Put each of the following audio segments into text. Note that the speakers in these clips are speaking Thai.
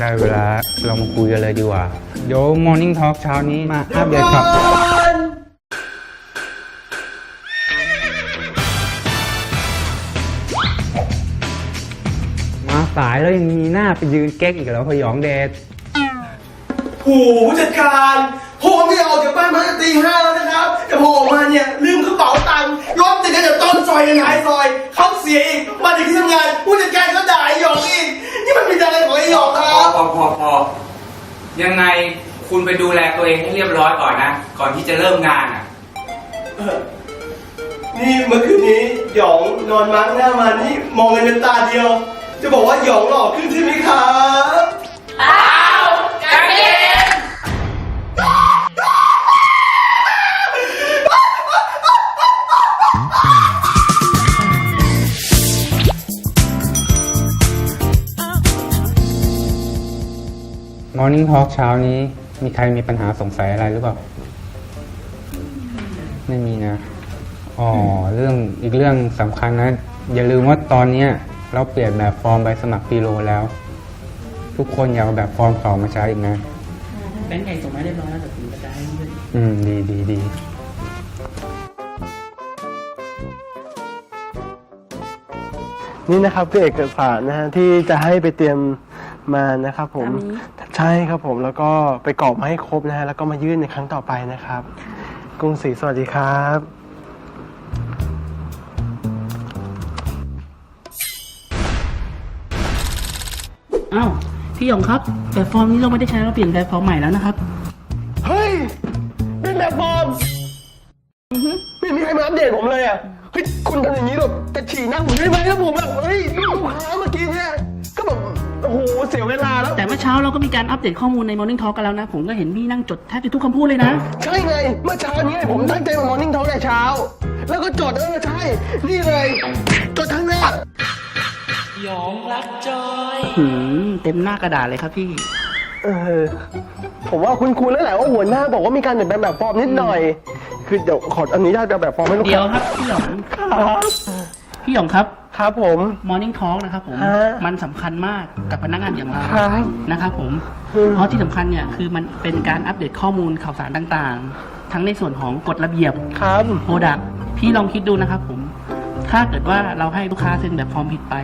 ได้เวลาเรามาคุยกันเลยดีกว่า เดี๋ยว Morning Talk เช้านี้มาอัปเดตครับ มาสายแล้วยังมีหน้าไปยืนเก๊กอีกแล้วพยองเดชโอ้โหผู้จัดการผมไม่ออกจากบ้านมาตั้งแต่ตีห้าแล้วนะครับ แต่พอออกมาเนี่ยลืมกระเป๋าตังค์รถติดกันจากต้นซอยยังไงซอย เขาเสียอีกมาถึงที่ทำงานผู้จัดการก็ด่า องคพรัอบพอพอพอยังไงคุณไปดูแลตัวเองให้เรียบร้อยก่อนนะ ก่อนที่จะเริ่มงานอะ นี่เมื่อคืนนี้หยองนอนมั้งหน้ามานี่มองกันเป็นตาเดียว จะบอกว่าหยองหล่อขึ้นใช่ไหมครับ Morning Talk เช้านี้ มีใครมีปัญหาสงสัยอะไรหรือเปล่า ไม่มีนะ อ๋อ เรื่องอีกเรื่องสำคัญนะ อย่าลืมว่าตอนเนี้ยเราเปลี่ยนแบบฟอร์มใบสมัครปีโลแล้ว ทุกคนอย่าเอาแบบฟอร์มเก่ามาใช้อีกนะ แบงค์ใหญ่ส่งมาเรียบร้อยแล้วแต่ผมจะให้ด้วยอืม ดีดีดีนี่นะครับคือเอกสารนะฮะที่จะให้ไปเตรียม มานะครับผมใช่ครับผมแล้วก็ไปกรอกมาให้ครบนะฮะแล้วก็มายื่นในครั้งต่อไปนะครับ กรุงศรีสวัสดีครับ อ้าวพี่หยองครับ แบบฟอร์มนี้เราไม่ได้ใช้เราเปลี่ยนแบบฟอร์มใหม่แล้วนะครับ เฮ้ยเป็นแบบฟอร์มไม่มีใครมาอัปเดตผมเลยอะเฮ้ยคุณทำอย่างนี้แบบจะฉี่หน้าผมได้ไหมครับผมแบบเฮ้ยลูกค้าเมื่อกี้เนี่ยก็แบบ โอ้โหเสียเวลาแล้ว แต่เมื่อเช้าเราก็มีการอัปเดตข้อมูลใน Morning Talk กันแล้วนะ ผมก็เห็นพี่นั่งจดแทบจะทุกคำพูดเลยนะ ใช่ไง เมื่อเช้านี้ผมตั้งใจมามอร์นิ่งทอล์กแต่เช้า แล้วก็จดเออใช่ นี่เลย จดทั้งหน้าหืมเต็มหน้ากระดาษเลยครับพี่ เออ ผมว่าคุณคุณแล้วแหละว่าหัวหน้าบอกว่ามีการเปลี่ยนแปลงแบบฟอร์มนิดหน่อย คือเดี๋ยวขออนุญาตเอาแบบฟอร์มให้ลูกเดี๋ยวค้าครับพี่หยองครับพี่หยองครับ ครับผม Morning Talk นะครับผม ฮะมันสำคัญมากกับพนักงานอย่างเราครับนะครับผม อืม เพราะที่สำคัญเนี่ยคือมันเป็นการอัปเดตข้อมูลข่าวสารต่างๆ ทั้งในส่วนของกฎระเบียบ ครับ โปรดักพี่ลองคิดดูนะครับผม ถ้าเกิดว่าเราให้ลูกค้าเซ็นแบบฟอร์มผิดไป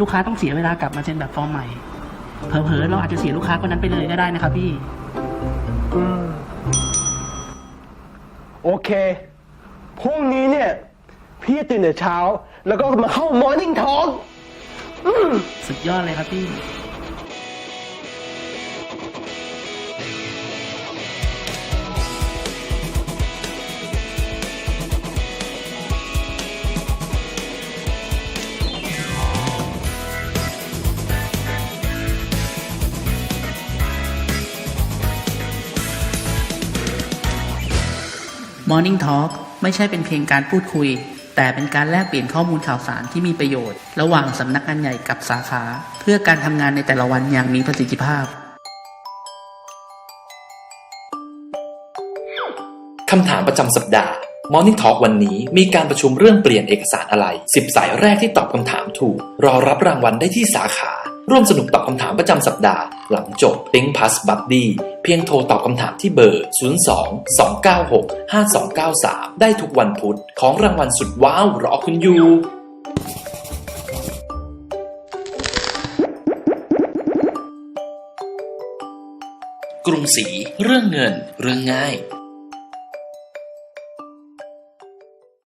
ลูกค้าต้องเสียเวลากลับมาเซ็นแบบฟอร์มใหม่ เผลอๆเราอาจจะเสียลูกค้าคนนั้นไปเลยก็ได้นะครับพี่ อืมโอเค พรุ่งนี้เนี่ย พี่ตื่นแต่เช้า แล้วก็มาเข้ามอร์นิ่งทอล์กสุดยอดเลยครับพี่ Morning Talk ไม่ใช่เป็นเพียงการพูดคุย แต่เป็นการแลกเปลี่ยนข้อมูลข่าวสารที่มีประโยชน์ ระหว่างสำนักงานใหญ่กับสาขา เพื่อการทำงานในแต่ละวันอย่างมีประสิทธิภาพคำถามประจำสัปดาห์ Morning Talk วันนี้มีการประชุมเรื่องเปลี่ยนเอกสารอะไร 10 สายแรกที่ตอบคำถามถูก รอรับรางวัลได้ที่สาขา ร่วมสนุกตอบคำถามประจำสัปดาห์ หลังจบ Think Plus Buddy เพียงโทรตอบคำถามที่เบอร์ 02 296 5293 ได้ทุกวันพุธของรางวัลสุดว้าวรอคุณอยู่กรุงศรีเรื่องเงิน เรื่องง่าย